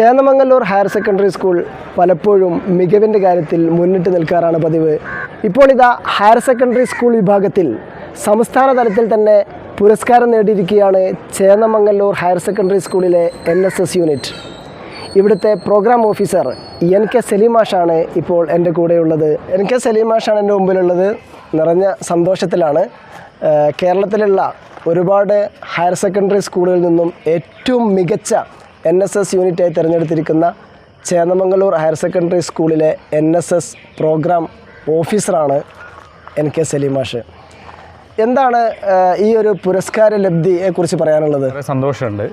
Chennamangallur higher secondary school പലപ്പോഴും മികവിന്റെ കാര്യത്തിൽ മുന്നിട്ട് നിൽക്കാറാണ് പതിവ്. ഇപ്പോൾ ഇതാ ഹയർ സെക്കൻഡറി സ്കൂൾ വിഭാഗത്തിൽ സംസ്ഥാന തലത്തിൽ തന്നെ പുരസ്കാരം നേടിയിരിക്കുകയാണ് ചേന്നമംഗല്ലൂർ ഹയർ സെക്കൻഡറി സ്കൂളിലെ എൻ എസ് എസ് യൂണിറ്റ്. ഇവിടുത്തെ പ്രോഗ്രാം ഓഫീസർ എൻ കെ സലീമാഷാണ് ഇപ്പോൾ എന്റെ കൂടെയുള്ളത്. എൻ കെ സലീമാഷാണ് എന്റെ മുമ്പിലുള്ളത്. നിറഞ്ഞ സന്തോഷത്തിലാണ്. കേരളത്തിലുള്ള ഒരുപാട് ഹയർ സെക്കൻഡറി സ്കൂളുകളിൽ നിന്നും ഏറ്റവും മികച്ച എൻ എസ് എസ് യൂണിറ്റായി തിരഞ്ഞെടുത്തിരിക്കുന്ന ചേന്നമംഗലൂർ ഹയർ സെക്കൻഡറി സ്കൂളിലെ എൻ എസ് എസ് പ്രോഗ്രാം ഓഫീസറാണ് എൻ കെ സലീമാഷ് എന്താണ് ഈ ഒരു പുരസ്കാര ലബ്ധിയെക്കുറിച്ച് പറയാനുള്ളത്? സന്തോഷമുണ്ട്.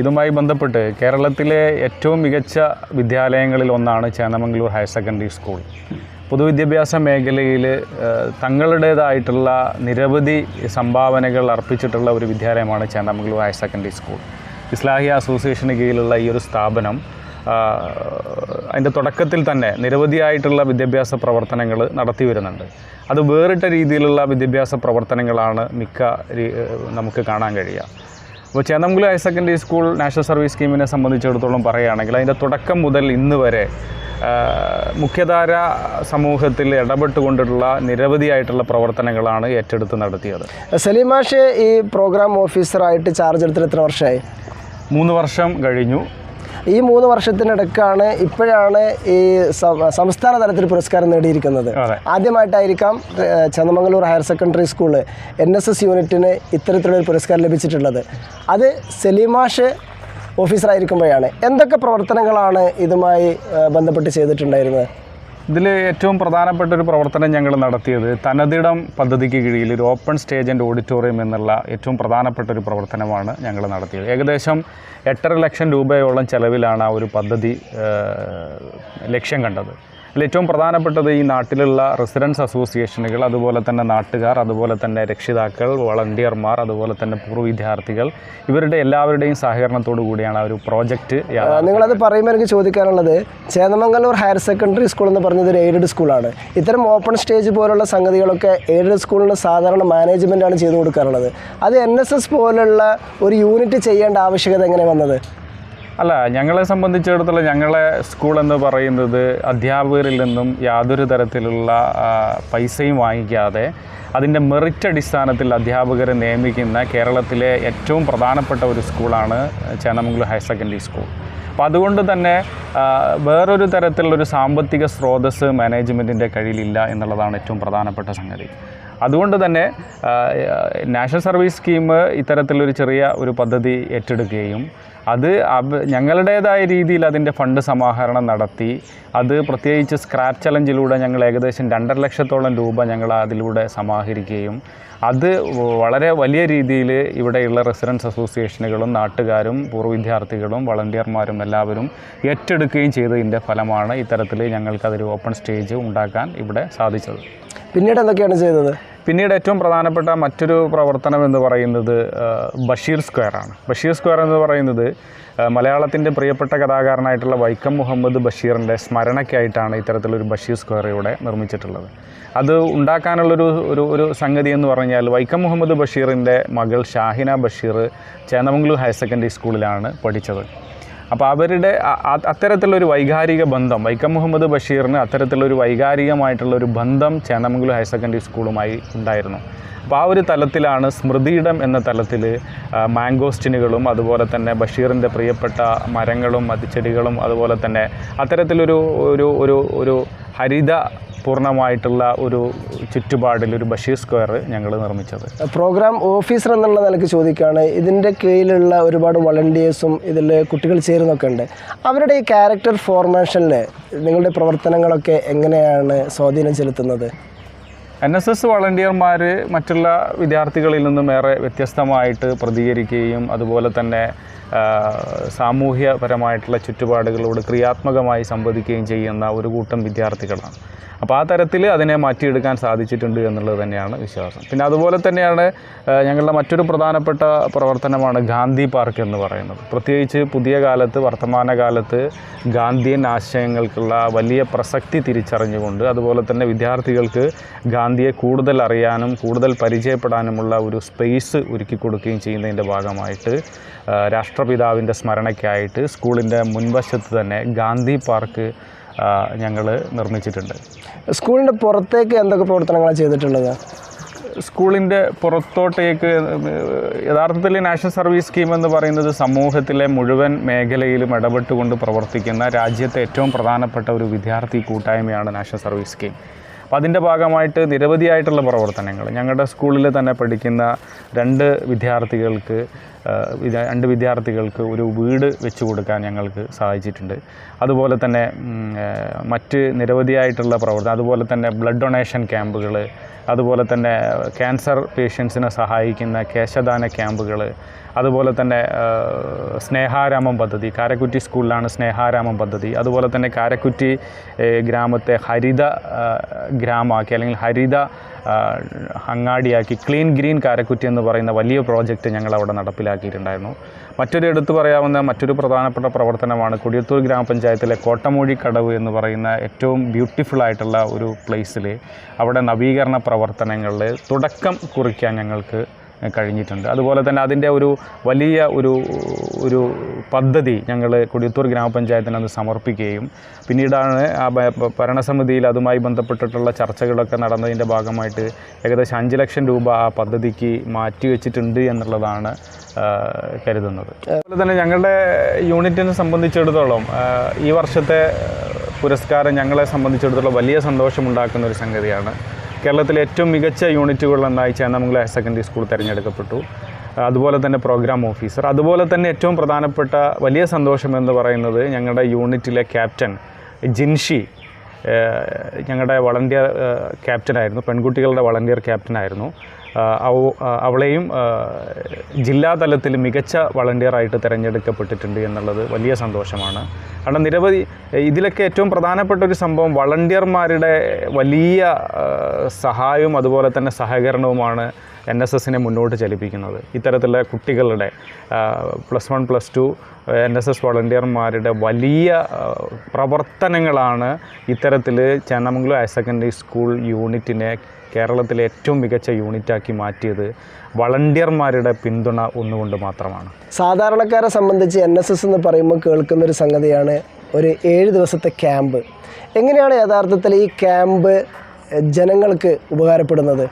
ഇതുമായി ബന്ധപ്പെട്ട് കേരളത്തിലെ ഏറ്റവും മികച്ച വിദ്യാലയങ്ങളിൽ ഒന്നാണ് ചേന്നമംഗലൂർ ഹയർ സെക്കൻഡറി സ്കൂൾ. പൊതുവിദ്യാഭ്യാസ മേഖലയിൽ തങ്ങളുടേതായിട്ടുള്ള നിരവധി സംഭാവനകൾ അർപ്പിച്ചിട്ടുള്ള ഒരു വിദ്യാലയമാണ് Chennamangallur higher secondary school. Islahiya അസോസിയേഷന് കീഴിലുള്ള ഈ ഒരു സ്ഥാപനം അതിന്റെ തുടക്കത്തിൽ തന്നെ നിരവധിയായിട്ടുള്ള വിദ്യാഭ്യാസ പ്രവർത്തനങ്ങൾ നടത്തി വരുന്നുണ്ട്. അത് വേറിട്ട രീതിയിലുള്ള വിദ്യാഭ്യാസ പ്രവർത്തനങ്ങളാണ് മിക്ക നമുക്ക് കാണാൻ കഴിയുക. അപ്പോൾ Chennamangallur higher secondary school national service സ്കീമിനെ സംബന്ധിച്ചിടത്തോളം പറയുകയാണെങ്കിൽ അതിന്റെ തുടക്കം മുതൽ ഇന്ന് വരെ മുഖ്യധാര സമൂഹത്തിൽ ഇടപെട്ടുകൊണ്ടുള്ള നിരവധിയായിട്ടുള്ള പ്രവർത്തനങ്ങളാണ് ഏറ്റെടുത്ത് നടത്തിയത്. സലീമാഷ് ഈ പ്രോഗ്രാം ഓഫീസറായിട്ട് ചാർജ് എടുത്തിട്ട് എത്ര വർഷമായി? മൂന്ന് വർഷം കഴിഞ്ഞു. ഈ മൂന്ന് വർഷത്തിനിടക്കാണ് ഇപ്പോഴാണ് ഈ സംസ്ഥാന തലത്തിൽ പുരസ്കാരം നേടിയിരിക്കുന്നത്. ആദ്യമായിട്ടായിരിക്കാം Chennamangallur higher secondary school N S S യൂണിറ്റിന് ഇത്തരത്തിലൊരു പുരസ്കാരം ലഭിച്ചിട്ടുള്ളത്. അത് സെലിമാഷ് ഓഫീസറായിരിക്കുമ്പോഴാണ്. എന്തൊക്കെ പ്രവർത്തനങ്ങളാണ് ഇതുമായി ബന്ധപ്പെട്ട് ചെയ്തിട്ടുണ്ടായിരുന്നത്? ഇതിൽ ഏറ്റവും പ്രധാനപ്പെട്ട ഒരു പ്രവർത്തനം ഞങ്ങൾ നടത്തിയത് തനതിടം പദ്ധതിക്ക് കീഴിൽ ഒരു ഓപ്പൺ സ്റ്റേജ് ആൻഡ് ഓഡിറ്റോറിയം എന്നുള്ള ഏറ്റവും പ്രധാനപ്പെട്ട ഒരു പ്രവർത്തനമാണ് ഞങ്ങൾ നടത്തിയത്. ഏകദേശം എട്ടര ലക്ഷം രൂപയോളം ചെലവിലാണ് ആ ഒരു പദ്ധതി ലക്ഷ്യം കണ്ടത്. അതിൽ ഏറ്റവും പ്രധാനപ്പെട്ടത് ഈ നാട്ടിലുള്ള റെസിഡൻസ് അസോസിയേഷനുകൾ അതുപോലെ തന്നെ നാട്ടുകാർ അതുപോലെ തന്നെ രക്ഷിതാക്കൾ വളണ്ടിയർമാർ അതുപോലെ തന്നെ പൂർവ വിദ്യാർത്ഥികൾ ഇവരുടെ എല്ലാവരുടെയും സഹകരണത്തോടു കൂടിയാണ് ആ ഒരു പ്രോജക്റ്റ് നിങ്ങളത് പറയുമ്പോൾ എനിക്ക് ചോദിക്കാനുള്ളത് ചേന്നമംഗലൂർ ഹയർ സെക്കൻഡറി സ്കൂൾ എന്ന് പറഞ്ഞത് ഒരു എയ്ഡഡ് സ്കൂളാണ് ഇത്തരം ഓപ്പൺ സ്റ്റേജ് പോലുള്ള സംഗതികളൊക്കെ എയ്ഡഡ് സ്കൂളിന് സാധാരണ മാനേജ്മെന്റാണ് ചെയ്തു കൊടുക്കാറുള്ളത്. അത് എൻ എസ് എസ് പോലുള്ള ഒരു യൂണിറ്റ് ചെയ്യേണ്ട ആവശ്യകത എങ്ങനെ വന്നത്? അല്ല ഞങ്ങളെ സംബന്ധിച്ചിടത്തോളം ഞങ്ങളെ സ്കൂൾ എന്ന് പറയുന്നത് അധ്യാപകരിൽ നിന്നും യാതൊരു തരത്തിലുള്ള പൈസയും വാങ്ങിക്കാതെ അതിന്റെ മെറിറ്റ് അടിസ്ഥാനത്തിൽ അധ്യാപകരെ നിയമിക്കുന്ന കേരളത്തിലെ ഏറ്റവും പ്രധാനപ്പെട്ട ഒരു സ്കൂളാണ് ചേന്നമംഗലം ഹയർ സെക്കൻഡറി സ്കൂൾ അപ്പോൾ അതുകൊണ്ട് തന്നെ വേറൊരു തരത്തിലുള്ളൊരു സാമ്പത്തിക സ്രോതസ്സ് മാനേജ്മെന്റിന്റെ കയ്യിലില്ല എന്നുള്ളതാണ് ഏറ്റവും പ്രധാനപ്പെട്ട സംഗതി. അതുകൊണ്ട് തന്നെ നാഷണൽ സർവീസ് സ്കീം ഇത്തരത്തിലൊരു ചെറിയ ഒരു പദ്ധതി ഏറ്റെടുക്കുകയും അത് ഞങ്ങളുടേതായ രീതിയിൽ അതിന്റെ ഫണ്ട് സമാഹരണം നടത്തി അത് പ്രത്യേകിച്ച് സ്ക്രാപ്പ് ചലഞ്ചിലൂടെ ഞങ്ങൾ ഏകദേശം രണ്ടര ലക്ഷത്തോളം രൂപ ഞങ്ങൾ അതിലൂടെ സമാഹരിക്കുകയും അത് വളരെ വലിയ രീതിയിൽ ഇവിടെയുള്ള റെസിഡൻസ് അസോസിയേഷനുകളും നാട്ടുകാരും പൂർവ വിദ്യാർത്ഥികളും വളണ്ടിയർമാരും എല്ലാവരും ഏറ്റെടുക്കുകയും ചെയ്തതിന്റെ ഫലമാണ് ഇത്തരത്തിൽ ഞങ്ങൾക്കതൊരു ഓപ്പൺ സ്റ്റേജ് ഉണ്ടാക്കാൻ ഇവിടെ സാധിച്ചത്. പിന്നീട് എന്തൊക്കെയാണ് ചെയ്തത്? പിന്നീട് ഏറ്റവും പ്രധാനപ്പെട്ട മറ്റൊരു പ്രവർത്തനം എന്ന് പറയുന്നത് ബഷീർ സ്ക്വയറാണ് ബഷീർ സ്ക്വയർ എന്ന് പറയുന്നത് മലയാളത്തിന്റെ പ്രിയപ്പെട്ട കഥാകാരനായിട്ടുള്ള വൈക്കം മുഹമ്മദ് ബഷീറിന്റെ സ്മരണയ്ക്കായിട്ടാണ് ഇത്തരത്തിലൊരു ബഷീർ സ്ക്വയർ ഇവിടെ നിർമ്മിച്ചിട്ടുള്ളത്. അത് ഉണ്ടാക്കാനുള്ളൊരു ഒരു ഒരു സംഗതി എന്ന് പറഞ്ഞാൽ വൈക്കം മുഹമ്മദ് ബഷീറിന്റെ മകൾ ഷാഹിന ബഷീർ ചേന്നമംഗലൂർ ഹയർ സെക്കൻഡറി സ്കൂളിലാണ് പഠിച്ചത്. അപ്പോൾ അവരുടെ അത്തരത്തിലുള്ളൊരു വൈകാരിക ബന്ധം വൈക്കം മുഹമ്മദ് ബഷീറിന് അത്തരത്തിലുള്ളൊരു വൈകാരികമായിട്ടുള്ള ഒരു ബന്ധം ചേന്നമംഗലം ഹയർ സെക്കൻഡറി സ്കൂളുമായി ഉണ്ടായിരുന്നു. അപ്പോൾ ആ ഒരു തലത്തിലാണ് സ്മൃതിയിടം എന്ന തലത്തിൽ മാംഗോസ്റ്റിനുകളും അതുപോലെ തന്നെ ബഷീറിന്റെ പ്രിയപ്പെട്ട മരങ്ങളും അത് ചെടികളും അതുപോലെ തന്നെ അത്തരത്തിലൊരു ഒരു ഒരു ഒരു ഹരിത പൂർണമായിട്ടുള്ള ഒരു ചുറ്റുപാടിൽ ഒരു ബഷീർ സ്ക്വയർ ഞങ്ങൾ നിർമ്മിച്ചത്. പ്രോഗ്രാം ഓഫീസർ എന്നുള്ള നിലയ്ക്ക് ചോദിക്കുകയാണ് ഇതിന്റെ കീഴിലുള്ള ഒരുപാട് വളണ്ടിയേഴ്സും ഇതിൽ കുട്ടികൾ ചേരുന്നൊക്കെ ഉണ്ട്. അവരുടെ ഈ ക്യാരക്ടർ ഫോർമേഷനിൽ നിങ്ങളുടെ പ്രവർത്തനങ്ങളൊക്കെ എങ്ങനെയാണ് സ്വാധീനം ചെലുത്തുന്നത്? എൻ എസ് എസ് വളണ്ടിയർമാർ മറ്റുള്ള വിദ്യാർത്ഥികളിൽ നിന്നും ഏറെ വ്യത്യസ്തമായിട്ട് പ്രതികരിക്കുകയും അതുപോലെ തന്നെ സാമൂഹ്യപരമായിട്ടുള്ള ചുറ്റുപാടുകളോട് ക്രിയാത്മകമായി സംവദിക്കുകയും ചെയ്യുന്ന ഒരു കൂട്ടം വിദ്യാർത്ഥികളാണ്. അപ്പോൾ ആ തരത്തിൽ അതിനെ മാറ്റിയെടുക്കാൻ സാധിച്ചിട്ടുണ്ട് എന്നുള്ളത് തന്നെയാണ് വിശ്വാസം. പിന്നെ അതുപോലെ തന്നെയാണ് ഞങ്ങളുടെ മറ്റൊരു പ്രധാനപ്പെട്ട പ്രവർത്തനമാണ് ഗാന്ധി പാർക്ക് എന്ന് പറയുന്നത്. പ്രത്യേകിച്ച് പുതിയ കാലത്ത് വർത്തമാനകാലത്ത് ഗാന്ധിയൻ ആശയങ്ങൾക്കുള്ള വലിയ പ്രസക്തി തിരിച്ചറിഞ്ഞുകൊണ്ട് അതുപോലെ തന്നെ വിദ്യാർത്ഥികൾക്ക് ഗാന്ധിയെ കൂടുതൽ അറിയാനും കൂടുതൽ പരിചയപ്പെടാനുമുള്ള ഒരു സ്പേസ് ഒരുക്കി കൊടുക്കുകയും ചെയ്യുന്നതിന്റെ ഭാഗമായിട്ട് രാഷ്ട്രപിതാവിന്റെ സ്മരണയ്ക്കായിട്ട് സ്കൂളിന്റെ മുൻവശത്ത് തന്നെ ഗാന്ധി പാർക്ക് ഞങ്ങൾ നിർമ്മിച്ചിട്ടുണ്ട്. സ്കൂളിന്റെ പുറത്തേക്ക് എന്തൊക്കെ പ്രവർത്തനങ്ങളാണ് ചെയ്തിട്ടുള്ളത്? സ്കൂളിന്റെ പുറത്തോട്ടേക്ക് യഥാർത്ഥത്തിൽ നാഷണൽ സർവീസ് സ്കീം എന്ന് പറയുന്നത് സമൂഹത്തിലെ മുഴുവൻ മേഖലയിലും ഇടപെട്ടുകൊണ്ട് പ്രവർത്തിക്കുന്ന രാജ്യത്തെ ഏറ്റവും പ്രധാനപ്പെട്ട ഒരു വിദ്യാർത്ഥി കൂട്ടായ്മയാണ് നാഷണൽ സർവീസ് സ്കീം. അപ്പോൾ അതിന്റെ ഭാഗമായിട്ട് നിരവധിയായിട്ടുള്ള പ്രവർത്തനങ്ങൾ. ഞങ്ങളുടെ സ്കൂളിൽ തന്നെ പഠിക്കുന്ന രണ്ട് വിദ്യാർത്ഥികൾക്ക് രണ്ട് വിദ്യാർത്ഥികൾക്ക് ഒരു വീട് വെച്ച് കൊടുക്കാൻ ഞങ്ങൾക്ക് സാധിച്ചിട്ടുണ്ട് അതുപോലെ തന്നെ മറ്റ് നിരവധിയായിട്ടുള്ള പ്രവർത്തനം അതുപോലെ തന്നെ ബ്ലഡ് ഡൊണേഷൻ ക്യാമ്പുകൾ അതുപോലെ തന്നെ ക്യാൻസർ പേഷ്യൻസിനെ സഹായിക്കുന്ന കേശദാന ക്യാമ്പുകൾ അതുപോലെ തന്നെ സ്നേഹാരാമം പദ്ധതി കാരക്കുറ്റി സ്കൂളിലാണ് സ്നേഹാരാമം പദ്ധതി. അതുപോലെ തന്നെ കാരക്കുറ്റി ഗ്രാമത്തെ ഹരിത ഗ്രാമമാക്കി അല്ലെങ്കിൽ ഹരിത അങ്ങാടിയാക്കി ക്ലീൻ ഗ്രീൻ കാരക്കുറ്റി എന്ന് പറയുന്ന വലിയ പ്രോജക്റ്റ് ഞങ്ങൾ അവിടെ നടപ്പിലാക്കിയിട്ടുണ്ടായിരുന്നു. മറ്റൊരു എടുത്തു പറയാവുന്ന മറ്റൊരു പ്രധാനപ്പെട്ട പ്രവർത്തനമാണ് കൊടിയത്തൂർ ഗ്രാമപഞ്ചായത്തിലെ കോട്ടമൂഴി കടവ് എന്ന് പറയുന്ന ഏറ്റവും ബ്യൂട്ടിഫുൾ ആയിട്ടുള്ള ഒരു പ്ലേസിൽ അവിടെ നവീകരണ പ്രവർത്തനങ്ങളിൽ തുടക്കം കുറിക്കാൻ ഞങ്ങൾക്ക് കഴിഞ്ഞിട്ടുണ്ട്. അതുപോലെ തന്നെ അതിന്റെ ഒരു വലിയ ഒരു ഒരു പദ്ധതി ഞങ്ങൾ കൊടിയത്തൂർ ഗ്രാമപഞ്ചായത്തിന് അത് സമർപ്പിക്കുകയും പിന്നീടാണ് ആ ഭരണസമിതിയിൽ അതുമായി ബന്ധപ്പെട്ടിട്ടുള്ള ചർച്ചകളൊക്കെ നടന്നതിന്റെ ഭാഗമായിട്ട് ഏകദേശം അഞ്ച് ലക്ഷം രൂപ ആ പദ്ധതിക്ക് മാറ്റിവെച്ചിട്ടുണ്ട് എന്നുള്ളതാണ് കരുതുന്നത്. അതുപോലെ തന്നെ ഞങ്ങളുടെ യൂണിറ്റിനെ സംബന്ധിച്ചിടത്തോളം ഈ വർഷത്തെ പുരസ്കാരം ഞങ്ങളെ സംബന്ധിച്ചിടത്തോളം വലിയ സന്തോഷമുണ്ടാക്കുന്ന ഒരു സംഗതിയാണ്. കേരളത്തിലെ ഏറ്റവും മികച്ച യൂണിറ്റുകളിലൊന്നായി ചേന്നമംഗലം ഹയർ സെക്കൻഡറി സ്കൂൾ തിരഞ്ഞെടുക്കപ്പെട്ടു. അതുപോലെ തന്നെ പ്രോഗ്രാം ഓഫീസർ. അതുപോലെ തന്നെ ഏറ്റവും പ്രധാനപ്പെട്ട വലിയ സന്തോഷം എന്ന് പറയുന്നത് ഞങ്ങളുടെ യൂണിറ്റിലെ ക്യാപ്റ്റൻ ജിൻഷി ഞങ്ങളുടെ വളണ്ടിയർ ക്യാപ്റ്റനായിരുന്നു. പെൺകുട്ടികളുടെ വളണ്ടിയർ ക്യാപ്റ്റനായിരുന്നു. അവളെയും ജില്ലാതലത്തിൽ ജില്ലാ തലത്തിൽ മികച്ച വളണ്ടിയറായിട്ട് തിരഞ്ഞെടുക്കപ്പെട്ടിട്ടുണ്ട് എന്നുള്ളത് വലിയ സന്തോഷമാണ്. കാരണം നിരവധി ഇതിലൊക്കെ ഏറ്റവും പ്രധാനപ്പെട്ട ഒരു സംഭവം വളണ്ടിയർമാരുടെ വലിയ സഹായവും അതുപോലെ തന്നെ സഹകരണവുമാണ് എൻ എസ് എസിനെ മുന്നോട്ട് ചലിപ്പിക്കുന്നത്. ഇത്തരത്തിലുള്ള കുട്ടികളുടെ plus one plus two N S S വളണ്ടിയർമാരുടെ വലിയ പ്രവർത്തനങ്ങളാണ് ഇത്തരത്തിൽ ചേന്നമംഗലം ഹയർ സെക്കൻഡറി സ്കൂൾ യൂണിറ്റിനെ കേരളത്തിലെ ഏറ്റവും മികച്ച യൂണിറ്റാക്കി മാറ്റിയത് വളണ്ടിയർമാരുടെ പിന്തുണ ഒന്നുകൊണ്ട് മാത്രമാണ്. സാധാരണക്കാരെ സംബന്ധിച്ച് എൻ എസ് എസ് എന്ന് പറയുമ്പോൾ കേൾക്കുന്ന ഒരു സംഗതിയാണ് ഒരു ഏഴ് ദിവസത്തെ ക്യാമ്പ്. എങ്ങനെയാണ് യഥാർത്ഥത്തിൽ ഈ ക്യാമ്പ് ജനങ്ങൾക്ക് ഉപകാരപ്പെടുന്നത്?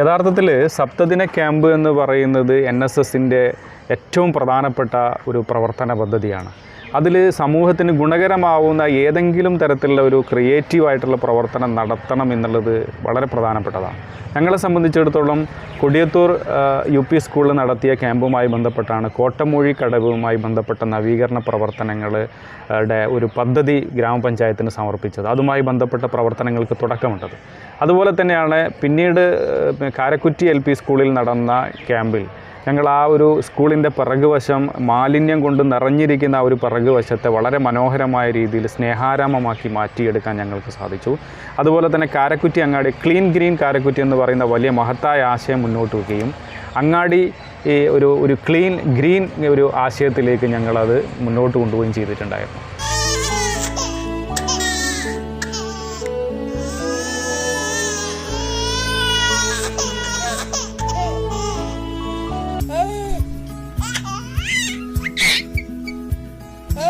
യഥാർത്ഥത്തിൽ സപ്തദിന ക്യാമ്പ് എന്ന് പറയുന്നത് എൻ എസ് എസിന്റെ ഏറ്റവും പ്രധാനപ്പെട്ട ഒരു പ്രവർത്തന പദ്ധതിയാണ്. അതിൽ സമൂഹത്തിന് ഗുണകരമാവുന്ന ഏതെങ്കിലും തരത്തിലുള്ള ഒരു ക്രിയേറ്റീവായിട്ടുള്ള പ്രവർത്തനം നടത്തണം എന്നുള്ളത് വളരെ പ്രധാനപ്പെട്ടതാണ്. ഞങ്ങളെ സംബന്ധിച്ചിടത്തോളം കൊടിയത്തൂർ യു പി സ്കൂളിൽ നടത്തിയ ക്യാമ്പുമായി ബന്ധപ്പെട്ടാണ് കോട്ടമൂഴി കടവുമായി ബന്ധപ്പെട്ട നവീകരണ പ്രവർത്തനങ്ങളുടെ ഒരു പദ്ധതി ഗ്രാമപഞ്ചായത്തിന് സമർപ്പിച്ചത്. അതുമായി ബന്ധപ്പെട്ട പ്രവർത്തനങ്ങൾക്ക് തുടക്കമിട്ടത് അതുപോലെ തന്നെയാണ് പിന്നീട് കാരക്കുറ്റി എൽ സ്കൂളിൽ നടന്ന ക്യാമ്പിൽ ഞങ്ങൾ ആ ഒരു സ്കൂളിന്റെ പിറകുവശം മാലിന്യം കൊണ്ട് നിറഞ്ഞിരിക്കുന്ന ആ ഒരു പിറകുവശത്തെ വളരെ മനോഹരമായ രീതിയിൽ സ്നേഹാരാമമാക്കി മാറ്റിയെടുക്കാൻ ഞങ്ങൾക്ക് സാധിച്ചു. അതുപോലെ തന്നെ കാരക്കുറ്റി അങ്ങാടി ക്ലീൻ ഗ്രീൻ കാരക്കുറ്റി എന്ന് പറയുന്ന വലിയ മഹത്തായ ആശയം മുന്നോട്ട് വയ്ക്കുകയും അങ്ങാടി ഈ ഒരു ഒരു ക്ലീൻ ഗ്രീൻ ഒരു ആശയത്തിലേക്ക് ഞങ്ങളത് മുന്നോട്ട് കൊണ്ടുപോവുകയും ചെയ്തിട്ടുണ്ടായിരുന്നു.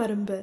பறம்பு